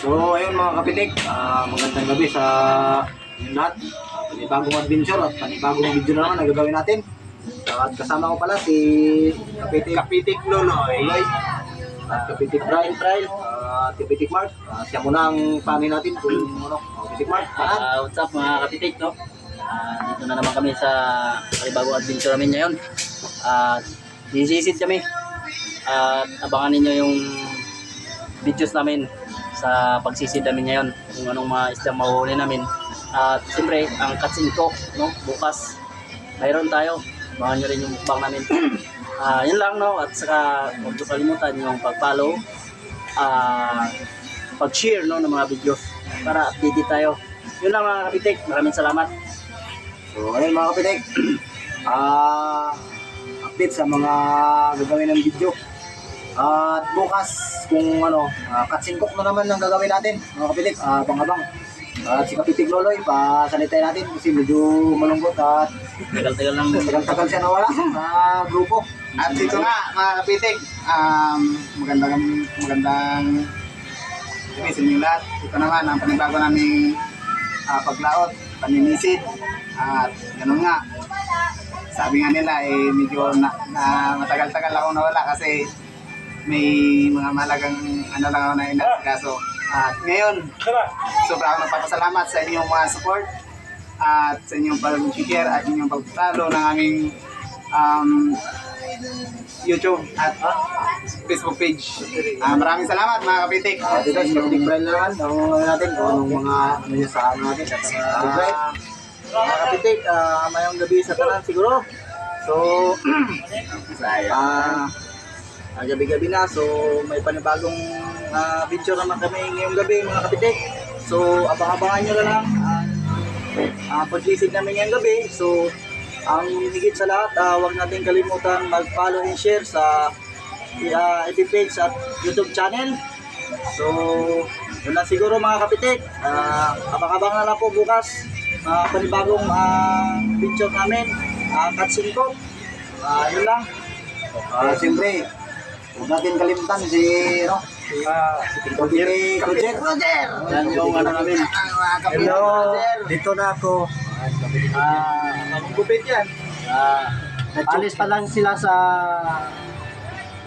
So, ayun mga kapitik, ah, magandang gabi sa inyong lahat. Ah, panibagong adventure at panibagong video na naman na gagawin natin. At kasama ko pala si Kapitik, Kapitik Loloy. At Kapitik Brian Trial. At Kapitik Mark. Ah, siya muna ang panin natin kung ano. Kapitik Mark, paano? Ah, what's up mga katitik, no? Ah, dito na naman kami sa panibagong adventure namin ngayon. At sisisid kami. At abangan ninyo yung videos namin sa pagsisid namin ngayon. Kung anong mga isdang mahuhuli namin. At siyempre, ang ko, no? Bukas, mayroon tayo. Abangan nyo rin yung mukbang namin. Ah, yun lang, no? At saka, huwag nyo kalimutan yung pag-follow. Ah, pag-share, no? Ng mga videos para updated tayo. Yun lang mga kapitik. Maraming salamat. So, ayun mga kapitik. Ah, update sa mga gagawin ng video. At bukas, kung ano, uh, katsingkok na naman ang gagawin natin, mga kapitik, ah, abang-abang. At si Kapitik Loloy, pasanitay natin kasi medyo malungkot at Tagal-tagal lang. tagal-tagal siya nawala sa grupo. At dito nga, mga kapitik, um, magandang, magandang gabi sa inyo lahat. Ito naman ang panibago naming uh, paglaot, paninisid. At ganun nga, sabi nga nila, eh, medyo na, na matagal-tagal ako nawala kasi may mga malagang ano lang ako na inasikaso. At ngayon, sobrang ako nagpapasalamat sa inyong mga support at sa inyong pag-share at inyong pag-follow ng aming um, YouTube at Facebook page. Ah, maraming salamat mga kapitik. At ito si Kapitik Brian na naman, ang ano natin, kung anong mga ano niya sa ano natin. At, uh, mga kapitik, ah, mayong gabi sa tanan siguro. So, ah, ah, gabi-gabi na, so may panibagong ah, video naman kami ngayong gabi mga kapitik. So, abang-abangan nyo na lang ang uh, pag-visit namin ngayong gabi. So, ang higit sa lahat, ah, huwag natin kalimutan mag-follow and share sa uh, FB page at YouTube channel. So, yun lang siguro mga kapitik. Ah, abang-abang na lang po bukas. Uh, panibagong uh, picture namin. Uh, cutscene ko. Ah, yun lang. Ah, siyempre, huwag natin kalimutan si, ano, si, si Kapitik Roger. Roger! Yan yung ano namin. Hello, dito na ako. Ah, gupit yan. Ah, alis pa lang sila sa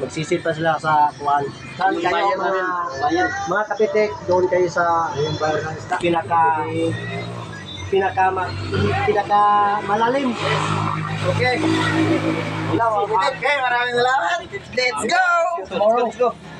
magsisit pa sila sa kuwan. Saan Yung kayo bayan mga, bayan, mga kapitek, doon kayo sa pinaka pinaka ma, pinaka malalim. Okay. Okay, maraming salamat. Let's go! Tomorrow. Let's go.